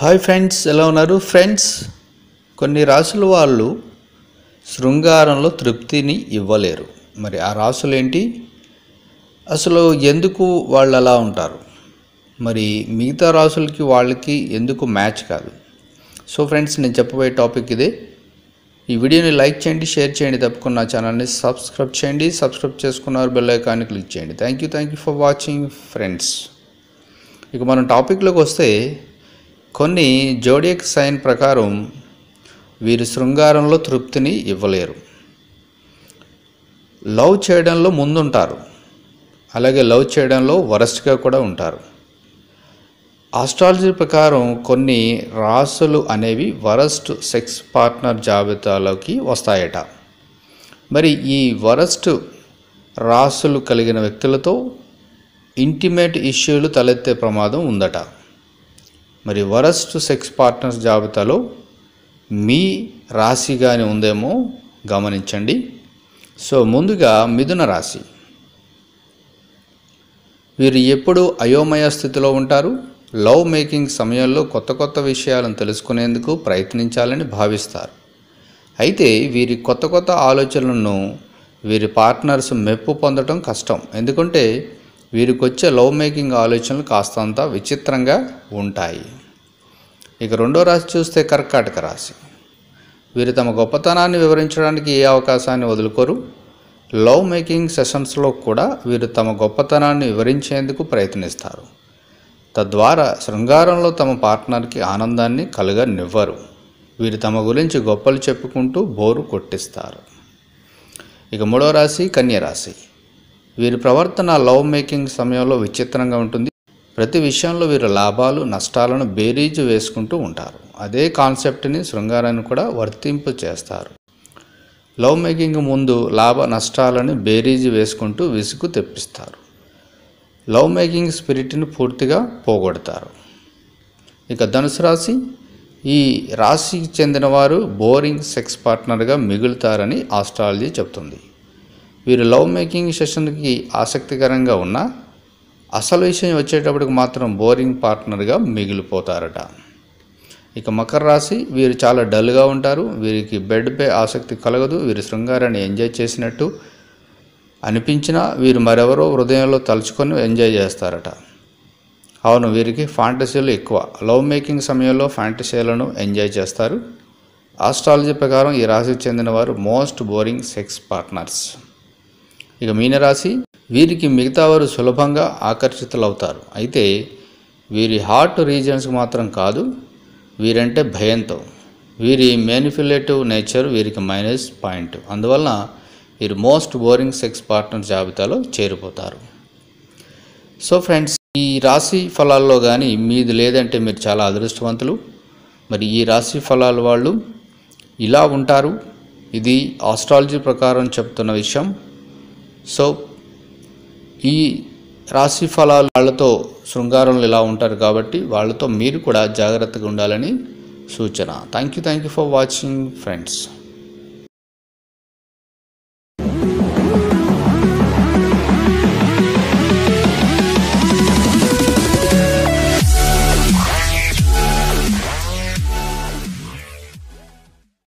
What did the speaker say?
Hi friends ఎలా ఉన్నారు? Friends కొన్ని రాసుల వాళ్ళు శృంగారంలో తృప్తిని ఇవ్వలేరు. మరి ఆ రాసులు ఏంటి అసలు ఎందుకు వాళ్ళు అలా ఉంటారు? మరి మిగతా రాసులకి వాళ్ళకి ఎందుకు మ్యాచ్ కాదు? సో ఫ్రెండ్స్ నేను చెప్పబోయే టాపిక్ ఇదే. ఈ వీడియోని లైక్ చేయండి షేర్ చేయండి తప్పకుండా ఛానల్ని సబ్స్క్రైబ్ చేయండి సబ్స్క్రైబ్ చేసుకున్నారు బెల్ ఐకాన్ని క్లిక్ చేయండి. Thank you thank you for watching friends ఇక మనం టాపిక్లోకి వస్తే కొన్ని జోడియక్ సైన్ ప్రకారం వీరు శృంగారంలో తృప్తిని ఇవ్వలేరు. లవ్ చేయడంలో ముందుంటారు. అలాగే లవ్ చేయడంలో వరస్ట్గా కూడా ఉంటారు. ఆస్ట్రాలజీ ప్రకారం కొన్ని రాసులు అనేవి వరస్ట్ సెక్స్ పార్ట్నర్ జాబితాలోకి వస్తాయట. మరి ఈ వరస్ట్ రాసులు కలిగిన వ్యక్తులతో ఇంటిమేట్ ఇష్యూలు తలెత్తే ప్రమాదం ఉందట. మరి వరస్ట్ సెక్స్ పార్ట్నర్స్ జాబితాలో మీ రాశి కానీ ఉందేమో గమనించండి. సో ముందుగా మిథున రాశి. వీరు ఎప్పుడు అయోమయ స్థితిలో ఉంటారు. లవ్ మేకింగ్ సమయంలో కొత్త కొత్త విషయాలను తెలుసుకునేందుకు ప్రయత్నించాలని భావిస్తారు. అయితే వీరి కొత్త కొత్త ఆలోచనలను వీరి పార్ట్నర్స్ మెప్పు పొందడం కష్టం. ఎందుకంటే వీరికి వచ్చే లవ్ మేకింగ్ ఆలోచనలు కాస్తంత విచిత్రంగా ఉంటాయి. ఇక రెండో రాశి చూస్తే కర్కాటక రాశి. వీరు తమ గొప్పతనాన్ని వివరించడానికి ఏ అవకాశాన్ని వదులుకోరు? లవ్ మేకింగ్ సెషన్స్లో కూడా వీరు తమ గొప్పతనాన్ని వివరించేందుకు ప్రయత్నిస్తారు. తద్వారా శృంగారంలో తమ పార్ట్నర్కి ఆనందాన్ని కలగనివ్వరు. వీరు తమ గురించి గొప్పలు చెప్పుకుంటూ బోరు కొట్టిస్తారు. ఇక మూడో రాశి కన్యరాశి వీరి ప్రవర్తన లవ్ మేకింగ్ సమయంలో విచిత్రంగా ఉంటుంది. ప్రతి విషయంలో వీరు లాభాలు నష్టాలను బేరీజు వేసుకుంటూ ఉంటారు. అదే కాన్సెప్ట్ని శృంగారాన్ని కూడా వర్తింపు చేస్తారు. లవ్ మేకింగ్ ముందు లాభ నష్టాలను బేరీజు వేసుకుంటూ విసుగు తెప్పిస్తారు. లవ్ మేకింగ్ స్పిరిట్ని పూర్తిగా పోగొడతారు. ఇక ధనుసు రాశి ఈ రాశికి చెందినవారు బోరింగ్ సెక్స్ పార్ట్నర్గా మిగులుతారని ఆస్ట్రాలజీ చెప్తుంది. వీరు లవ్ మేకింగ్ సెషన్కి ఆసక్తికరంగా ఉన్న అసలు విషయం వచ్చేటప్పటికి మాత్రం బోరింగ్ పార్ట్నర్గా మిగిలిపోతారట. ఇక మకర రాశి వీరు చాలా డల్గా ఉంటారు వీరికి బెడ్పై ఆసక్తి కలగదు వీరు శృంగారాన్ని ఎంజాయ్ చేసినట్టు అనిపించినా వీరు మరెవరో హృదయంలో తలుచుకొని ఎంజాయ్ చేస్తారట. అవును వీరికి ఫాంటసీలు ఎక్కువ. లవ్ మేకింగ్ సమయంలో ఫాంటసీలను ఎంజాయ్ చేస్తారు. ఆస్ట్రాలజీ ప్రకారం ఈ రాశికి చెందిన వారు మోస్ట్ బోరింగ్ సెక్స్ పార్ట్నర్స్. ఇక మీనరాశి వీరికి మిగతా వారు సులభంగా ఆకర్షితులవుతారు. అయితే వీరి హార్ట్ రీజన్స్కి మాత్రం కాదు వీరంటే భయంతో. వీరి మేనిఫులేటివ్ నేచర్ వీరికి మైనస్ పాయింట్ అందువలన వీరు మోస్ట్ బోరింగ్ సెక్స్ పార్ట్నర్ జాబితాలో చేరిపోతారు. సో ఫ్రెండ్స్ ఈ రాశి ఫలాల్లో కానీ మీది లేదంటే మీరు చాలా అదృష్టవంతులు. మరి ఈ రాశి ఫలాల వాళ్ళు ఇలా ఉంటారు. ఇది ఆస్ట్రాలజీ ప్రకారం చెప్తున్న విషయం. సో ఈ రాశి ఫలాలు వాళ్ళతో శృంగారంలో ఇలా ఉంటారు కాబట్టి వాళ్ళతో మీరు కూడా జాగ్రత్తగా ఉండాలని సూచన. Thank you thank you for watching friends